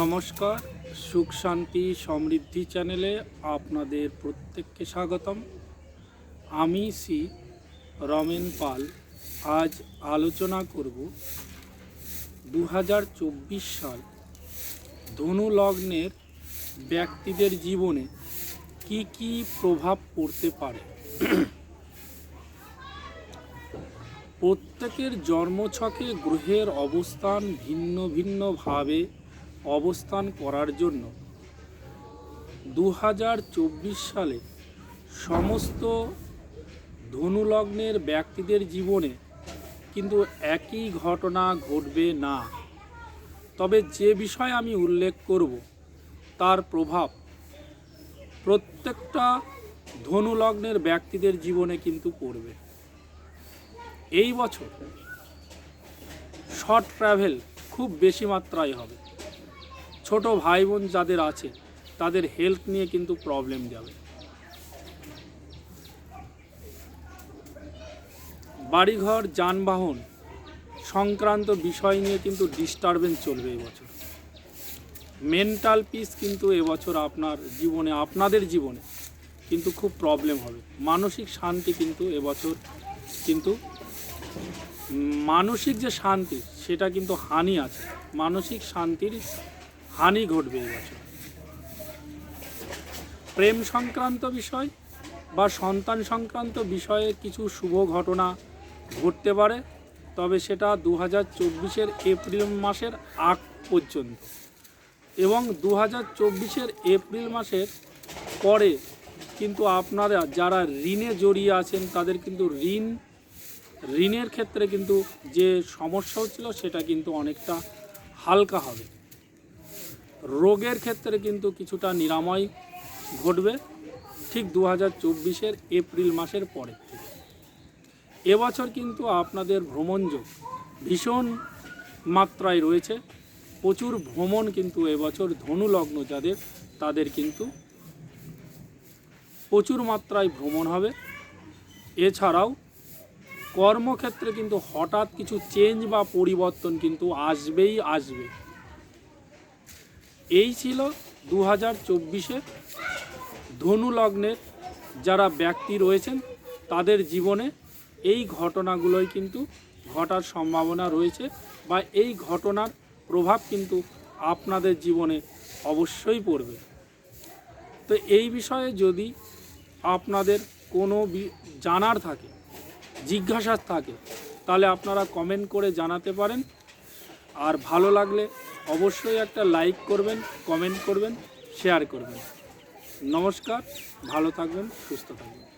নমস্কার, সুখ শান্তি সমৃদ্ধি চ্যানেলে আপনাদের প্রত্যেককে স্বাগতম। আমি শ্রী রমেন পাল। আজ আলোচনা করব দু হাজার চব্বিশ সাল ধনু লগ্নের ব্যক্তিদের জীবনে কি কি প্রভাব পড়তে পারে। প্রত্যেকের জন্মছকে গ্রহের অবস্থান ভিন্ন ভিন্নভাবে অবস্থান করার জন্য দু হাজার চব্বিশ সালে সমস্ত ধনুলগ্নের ব্যক্তিদের জীবনে কিন্তু একই ঘটনা ঘটবে না। তবে যে বিষয় আমি উল্লেখ করব, তার প্রভাব প্রত্যেকটা ধনুলগ্নের ব্যক্তিদের জীবনে কিন্তু পড়বে। এই বছর শর্ট ট্রাভেল খুব বেশি মাত্রায় হবে। ছোট ভাই বোন যাদের আছে, তাদের হেলথ নিয়ে কিন্তু প্রবলেম যাবে। বাড়িঘর, যানবাহন সংক্রান্ত বিষয় নিয়ে কিন্তু ডিস্টারবেন্স চলবে এবছর মেন্টাল পিস কিন্তু এবছর আপনার জীবনে, আপনাদের জীবনে কিন্তু খুব প্রবলেম হবে। মানসিক শান্তি কিন্তু এবছর কিন্তু মানসিক যে শান্তি, সেটা কিন্তু হানি আছে। মানসিক শান্তির হানি ঘটবে এবছর প্রেম সংক্রান্ত বিষয় বা সন্তান সংক্রান্ত বিষয়ে কিছু শুভ ঘটনা ঘটতে পারে, তবে সেটা দু হাজার চব্বিশের এপ্রিল মাসের আগ পর্যন্ত। এবং দু হাজার চব্বিশের এপ্রিল মাসের পরে কিন্তু আপনারা যারা ঋণে জড়িয়ে আছেন, তাদের কিন্তু ঋণ ঋণের ক্ষেত্রে কিন্তু যে সমস্যা হচ্ছিল সেটা কিন্তু অনেকটা হালকা হবে। রোগের ক্ষেত্রে কিন্তু কিছুটা নিরাময় ঘটবে ঠিক দু হাজার চব্বিশের এপ্রিল মাসের পরের থেকে। এবছর কিন্তু আপনাদের ভ্রমণযোগ ভীষণ মাত্রায় রয়েছে। প্রচুর ভ্রমণ কিন্তু এবছর ধনু লগ্ন যাদের, তাদের কিন্তু প্রচুর মাত্রায় ভ্রমণ হবে। এছাড়াও কর্মক্ষেত্রে কিন্তু হঠাৎ কিছু চেঞ্জ বা পরিবর্তন কিন্তু আসবেই আসবে। এই ছিল দু হাজার চব্বিশে ধনু লগ্নের যারা ব্যক্তি রয়েছেন, তাদের জীবনে এই ঘটনাগুলোই কিন্তু ঘটার সম্ভাবনা রয়েছে বা এই ঘটনার প্রভাব কিন্তু আপনাদের জীবনে অবশ্যই পড়বে। তো এই বিষয়ে যদি আপনাদের কোনো জানার থাকে জিজ্ঞাসা থাকে, তাহলে আপনারা কমেন্ট করে জানাতে পারেন। আর ভালো লাগলে অবশ্যই একটা লাইক করবেন কমেন্ট করবেন শেয়ার করবেন। নমস্কার, ভালো থাকবেন, সুস্থ থাকবেন।